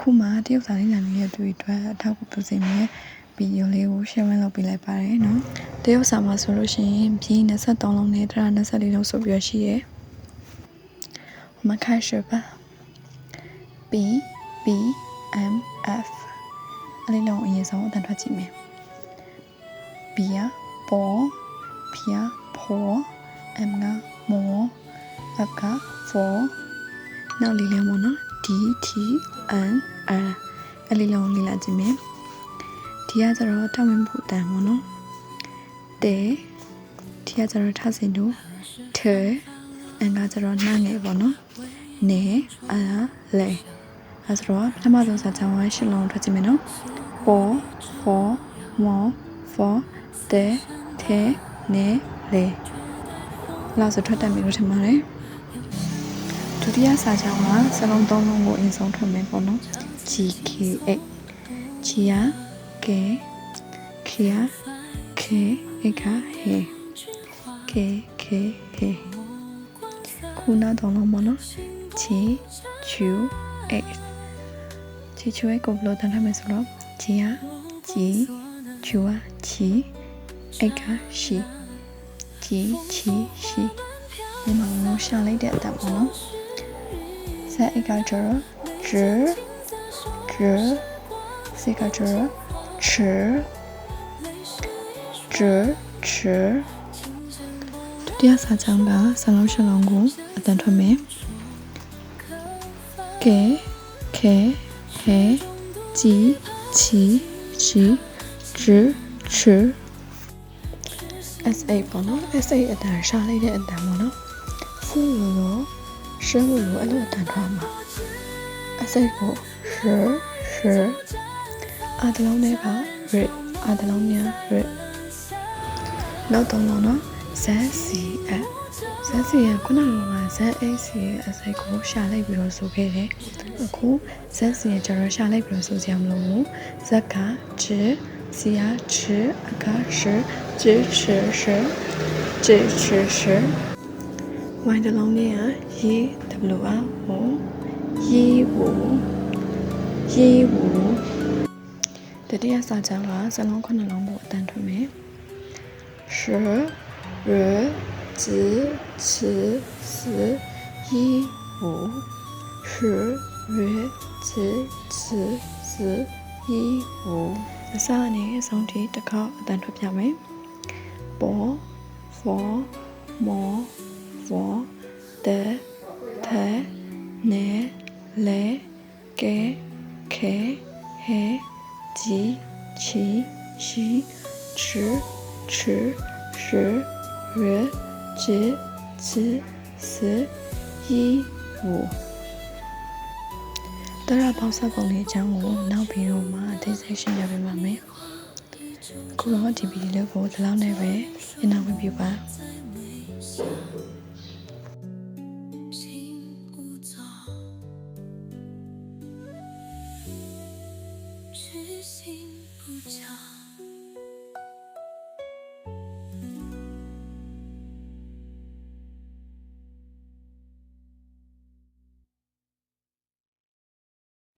ခုမှတရုတ်စာလေးလာနေတဲ့သူတွေအတွက်အထောက်အကူပြုစေမယ့်ဗီဒီယိုလေးကို share လုပ်ပေးလိုက်ပါတယ်နော်တရုတ်စာမှာဆိုလို့ရှိရင်ပြီး23လုံးနဲ့တရ24လုံးဆိုပြီးရရှိရယ်我们开始吧 B B M F အဲ့ဒီလုံးအရင်ဆုံးအတန်ထွက်ကြည့်မယ် B ကပေါ် P ကဖော M ကမော F က for နောက်လေးလေးပေါ့နော် D T N R အဲ့ဒီလုံးလေးလာကြည့်မယ်ဒီကကျတော့တောင်းဝင်ဖို့တန်ပေါ့နော်တဲဒီကကျတော့ထဆင်တို့ထဲအင်္ဂါကျတော့နှငယ်ပေါ့နော်နေအာလေအဲဆိုတော့ပထမဆုံးစာချောင်းကရှစ်လုံးထွက်ကြည့်မယ်နော်ပေါ်ဖောမောဖောတဲထဲနေလေလောက်ဆိုထွက်တတ်ပြီလို့ထင်ပါတယ် ဒုတိယစာချောင်းကစလုံးသုံးလုံးကိုအရင်ဆုံးထွက်မယ်ပေါ့နော် GKA G ရ K K ရ K A က He K K He ခုနောက်သုံးလုံးပေါ့နော် G Q A G Q A ကိုဘယ်လိုတန်းထားမလဲဆိုတော့ G ရ G Q က G A က She G Chi She ဒီမှာလုံးရှာလိုက်တဲ့အတက်ပေါ့နော် ဇက် A ကကျတော့ J J စိတ်ကကျတော့ Ch Ch Ch ဒုတိယစာချောင်းကဆလုံးရှလုံးကိုအတန်ထွက်မယ်ကဲခဲဟဲជីချီချီ Ch Ch SA ပေါ့နော် SA အတန်ရှာလိုက်တဲ့အတန်ပေါ့နော်ဖူလို့ လို့ရှင်းလို့လို့အဲ့လိုအတန်ထွက်မှာ SA ကိုရှရှအာတလုံးနဲ့က rip အာတလုံးများ rip နောက်တော့လို့နော် ZCF ZCF ခုနက ZAC အစိတ်ကိုရှာလိုက်ပြီးတော့ဆိုခဲ့တယ်အခု ZC ကျတော့ရှာလိုက်ပြီးတော့ဆိုကြမလို့ Z က J C က Ch အက Sh J Ch Sh J Ch ဝိုင်းတစ်လုံးနဲ့ကရေး W R ဟိုရေးဟိုရေးဟိုတတိယစာချောင်းကစလုံးခုနှစ်လုံးကိုအတန်ထွင်မယ်ရှရဇချစရေးဟိုရှရဇချစရေးဟိုအစအနေအဆုံးထိတစ်ခေါက်အတန်ထွက်ပြမယ်ပေါ် for more ဖောတဲထဲနေလေကဲခဲဟဲជីချီရှိချချရှရဂျဇစယီဝတရပေါင်းစပ်ပုံလေးအကြောင်းကိုနောက်ဗီဒီယိုမှာအသေးစိတ်ရှင်းပြပေးပါမယ်။ခုတော့ဒီဗီဒီယိုကိုဒီလောက်နဲ့ပဲညနေဝင်ပြပါ။ 痴心不降